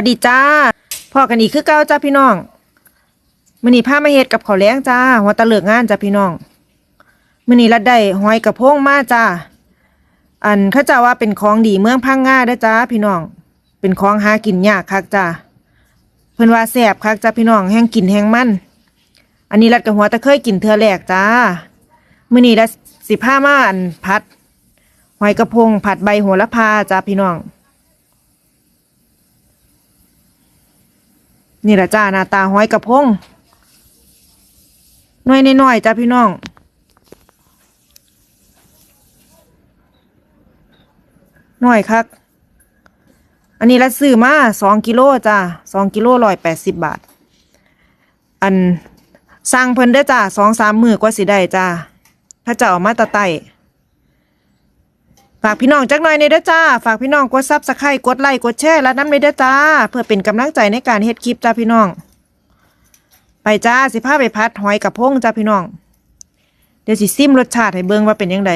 วัสดีจ้าพ่อกันอีกคือเก้าจ้าพี่น้องมื้อนี้พามาเฮ็ดกับข้าวแล้งจ้าหัวตะเลิกงานจ้าพี่น้องมื้อนี้รัดได้หอยกระพงมาจ้าอันเขาจ้าว่าเป็นของดีเมืองพังงาด้จ้าพี่น้อง เป็นของหากินยากคักจ้าเพิ่นว่าแซ่บคักจ้าพี่น้องแห้งกินแห้งมันอันนี้รัดกับหัวตะเคยกินเทือแรกจ้ามื้อนี้รัดสิพามาอันผัดหอยกระพงผัดใบโหระพาจ้าพี่น้อง นี่ละจ้าหน้าตาห้อยกระพงน่อยน้อยจ้าพี่น้อง น้อยคัก อันนี้ละซื้อมาสองกิโลจ้าสองกิโลร้อยแปดสิบบาท อันสั่งเพิ่นได้จ้าสองสามมือกว่าสิได้จ้าถ้าจะเอามาตะไต่ ฝากพี่น้องจักหน่อยในเด้อจ้า ฝากพี่น้องกดซับสไครต์กดไลค์กดแชร์และน้ำในเด้อจ้า เพื่อเป็นกำลังใจในการเฮ็ดคลิปจ้าพี่น้อง ไปจ้าสิพาไปพัดหอยกับพงจ้าพี่น้อง เดี๋ยวสิซิมรสชาติให้เบิ่งว่าเป็นยังไง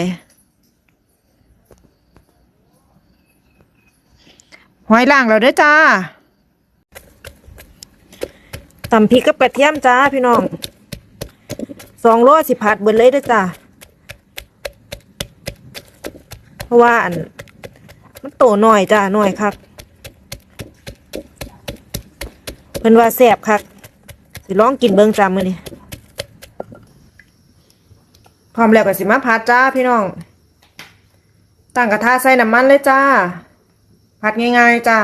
หอยล่างแล้วเด้อจ้าตำพริกกับกระเทียมจ้าพี่น้องสองโลสิพัดเบิดเลยเด้อจ้า เพ ราะว่าอัน มันโตหน่อยจ้าหน่อยคักเพิ่นว่าแซ่บคักสิลองกินเบิ่งจ้ามื้อนี้พร้อมแล้วก็สิมาผัดจ้าพี่น้อง ตั้งกระทะใส่น้ำมันเลยจ้า ผัดง่ายๆจ้า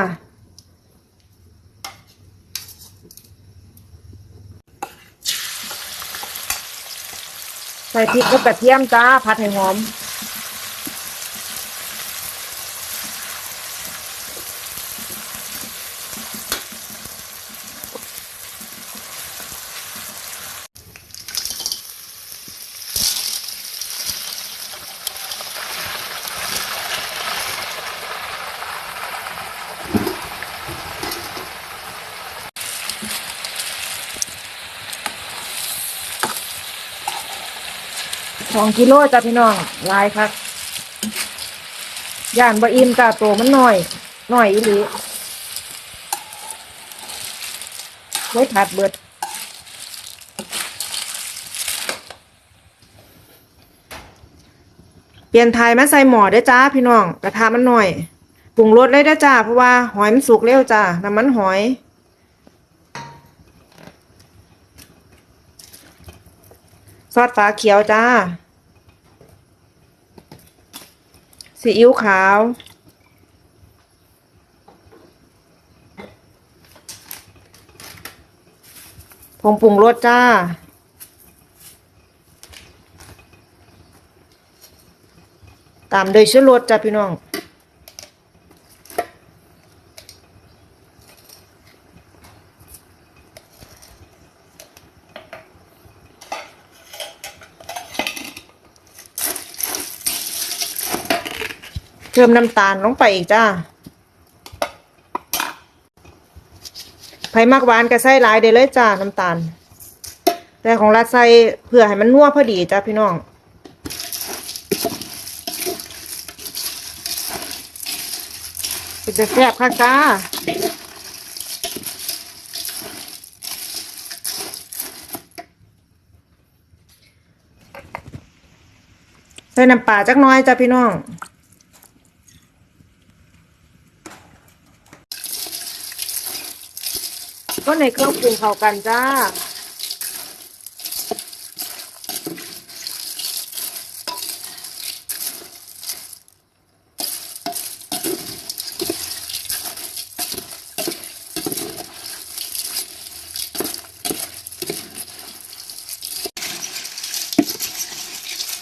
ใส่พริกกับกระเทียมจ้า ผัดให้หอม สองกิโลจ้ะพี่น้องลายครับย่านบะอิมจ้ะตัวมันหน่อยหน่อยอีหลีไว้ผัดเบิดเปลี่ยนไทยมาใส่หมอได้จ้าพี่น้องกระทะมันหน่อยปรุงรสเลยได้จ้าเพราะว่าหอยมันสุกเร็วจ้าน้ำมันหอย อสฟ้าเขียวจ้า ซีอิ๊วขาว ผงปรุงรสจ้า ตามด้วยชูรสจ้าพี่น้อง เพิ่มน้ำตาลลงไปอีกจ้าไผ่มักหวานก็ใส่หลายได้เลยจ้าน้ำตาล แต่ของรัดใส่เพื่อให้มันนัวพอดีจ้าพี่น้องจะแซ่บค่ะจ้าใส่น้ำปลาจักน้อยจ้าพี่น้อง ก็ในเครื่องปรุงเข้ากันจ้า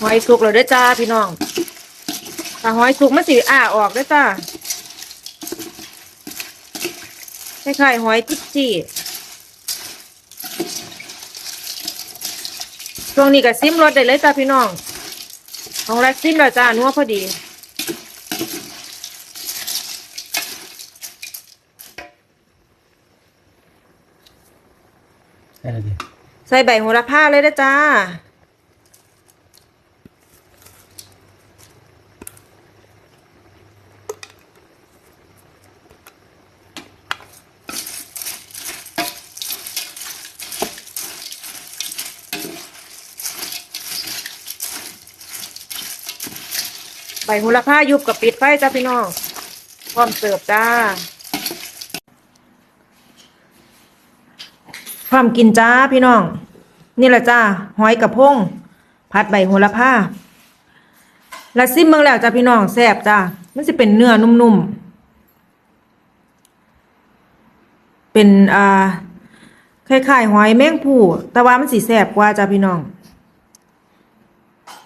หอยสุกแล้วเด้อจ้าพี่น้องถ้าหอยสุกมันสิอ้าออกด้อจ้าคล้ายๆหอยจิ๊จี้ ช่วงนี้ก็ซิมรสได้เลยจ้าพี่น้อง ของแรกซิมแล้วจ้านัวพอดีใช่เลยดิใส่ใบโหระพาเลยเด้อจ้า ใบโหระพายุบกับปิดไฟจ้าพี่น้องพร้อมเสิร์ฟจ้า พร้อมกินจ้าพี่น้อง นี่แหละจ้าหอยกระพงผัดใบโหระพาแล้วซิมเมืองแล้วจ้าพี่น้องแซ่บจ้ามันจะเป็นเนื้อนุ่มๆ เป็นอ่าคล้ายๆหอยแมงผู้แต่ว่ามันสีแซ่บกว่าจ้าพี่น้อง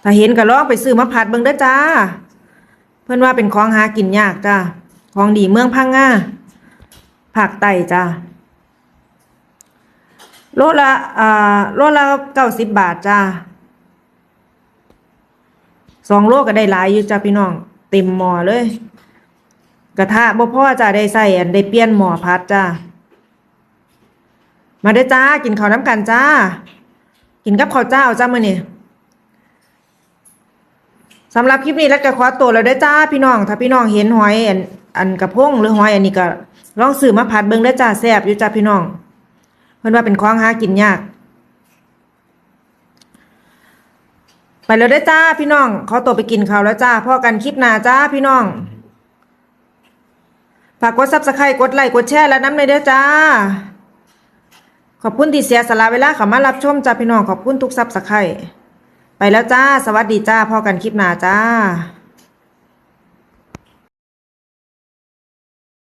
ถ้าเห็นก็ลองไปซื้อมาผัดเบิ่งเด้อจ้า เพิ่อนว่าเป็นของหากินยากจ้าของดีเมืองพังงาภาคใต้จ้าโลละอ่าโลละเก้าสิบบาทจ้าสองโลก็ได้หลายอยู่จ้าพี่น้อง เต็มหม้อเลย กระทะบ่พอจ้าได้ใส่อันได้เปลี่ยนหม้อพัดจ้ามาเด้จ้ากินข้าวน้ำกันจ้า กินกับข้าวเจ้าจ้ามื้อนี้ สำหรับคลิปนี้แล้วก็ขอตัวแล้วเด้จ้าพี่น้อง ถ้าพี่น้องเห็นหอยอันอันกระพงหรือหอยอันนี้ก็ลองซื้อมาผัดเบิ่งเด้จ้าแซ่บอยู่จ้าพี่น้องเพิ่นว่าเป็นของหากินยาก ไปแล้วเด้จ้าพี่น้องขอตัวไปกินข้าวแล้วจ้าพ่อกันคลิปหน้าจ้าพี่น้องฝากกด Subscribe กดไลค์กดแชร์และน้ำในเด้อจ้า ขอบคุณที่เสียสละเวลาเข้ามารับชมจ้าพี่น้องขอบคุณทุก Subscribe ไปแล้วจ้า สวัสดีจ้าพ่อกันคลิปหน้าจ้า